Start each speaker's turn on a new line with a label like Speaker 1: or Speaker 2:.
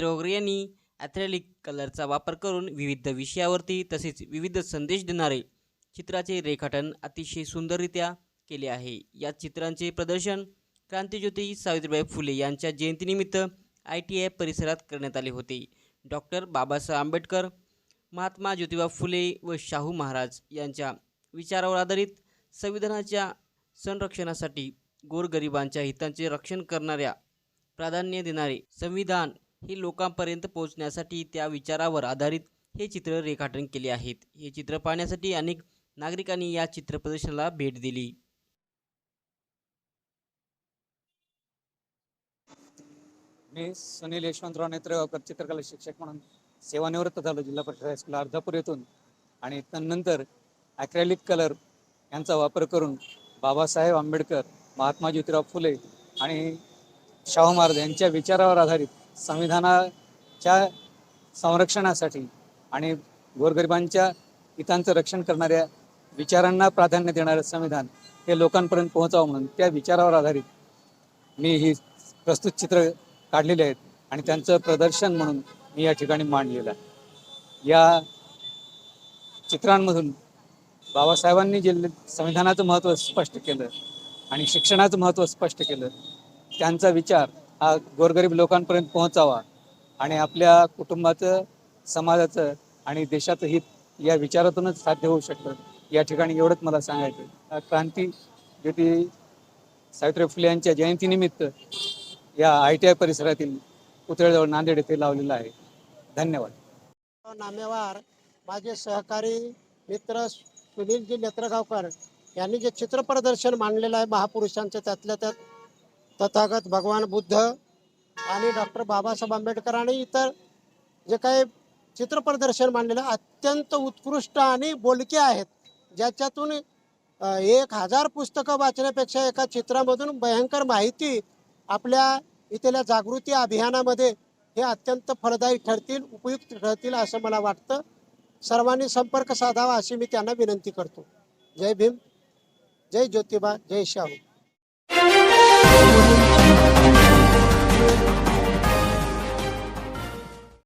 Speaker 1: सुनील यांनी ॲथ्रेलिक कलरचा वापर करून विविध विषयावरती तसेच विविध संदेश देणारे चित्राचे रेखाटन अतिशय सुंदररित्या केले आहे. या चित्रांचे प्रदर्शन क्रांतिज्योती सावित्रीबाई फुले यांच्या जयंतीनिमित्त आय टी आय परिसरात करण्यात आले होते. डॉक्टर बाबासाहेब आंबेडकर महात्मा ज्योतिबा फुले व शाहू महाराज यांच्या विचारावर आधारित संविधानाच्या संरक्षणासाठी गोरगरिबांच्या हितांचे रक्षण करणाऱ्या प्राधान्य देणारे संविधान हे लोकांपर्यंत पोहोचण्यासाठी त्या विचारावर आधारित हे चित्र रेखाटन केले आहेत. हे चित्र पाहण्यासाठी अनेक नागरिकांनी या चित्र प्रदर्शनाला भेट दिली.
Speaker 2: मी सुनील यशवंतराव नेत्रगावकर चित्रकला शिक्षक म्हणून सेवानिवृत्त झालो जिल्हा परिषद हायस्कूल अर्धापूर येथून. आणि त्यानंतर ॲक्रेलिक कलर यांचा वापर करून बाबासाहेब आंबेडकर महात्मा ज्योतिराव फुले आणि शाहू महाराज यांच्या विचारावर आधारित संविधानाच्या संरक्षणासाठी आणि गोरगरिबांच्या हितांचं रक्षण करणाऱ्या विचारांना प्राधान्य देणारं संविधान हे लोकांपर्यंत पोहोचावं म्हणून त्या विचारावर आधारित मी ही प्रस्तुत चित्र काढलेली आहेत आणि त्यांचं प्रदर्शन म्हणून मी या ठिकाणी मांडलेलं आहे. या चित्रांमधून बाबासाहेबांनी जे संविधानाचं महत्त्व स्पष्ट केलं आणि शिक्षणाचं महत्त्व स्पष्ट केलं त्यांचा विचार हा गोरगरीब लोकांपर्यंत पोहोचावा आणि आपल्या कुटुंबाचं समाजाचं आणि देशाचं हित या विचारातूनच साध्य होऊ शकतं. या ठिकाणी एवढंच मला सांगायचं क्रांती ज्योती सावित्रीबाई फुले यांच्या जयंतीनिमित्त या आय टी आय परिसरातील पुतळ्याजवळ नांदेड येथे लावलेला आहे. धन्यवाद.
Speaker 3: नामेवार माझे सहकारी मित्र सुनीलजी नेत्रगावकर यांनी जे चित्र प्रदर्शन मांडलेलं आहे महापुरुषांचं त्यातल्या त्यात तथागत भगवान बुद्ध आणि डॉक्टर बाबासाहेब आंबेडकर आणि इतर जे काही चित्र प्रदर्शन मांडलेलं अत्यंत उत्कृष्ट आणि बोलके आहेत. ज्याच्यातून एक हजार पुस्तकं वाचण्यापेक्षा एका चित्रामधून भयंकर माहिती आपल्या इथल्या जागृती अभियानामध्ये हे अत्यंत फलदायी ठरतील उपयुक्त ठरतील असं मला वाटतं. सर्वांनी संपर्क साधावा अशी मी त्यांना विनंती करतो. जय भीम जय ज्योतिबा जय शाहू.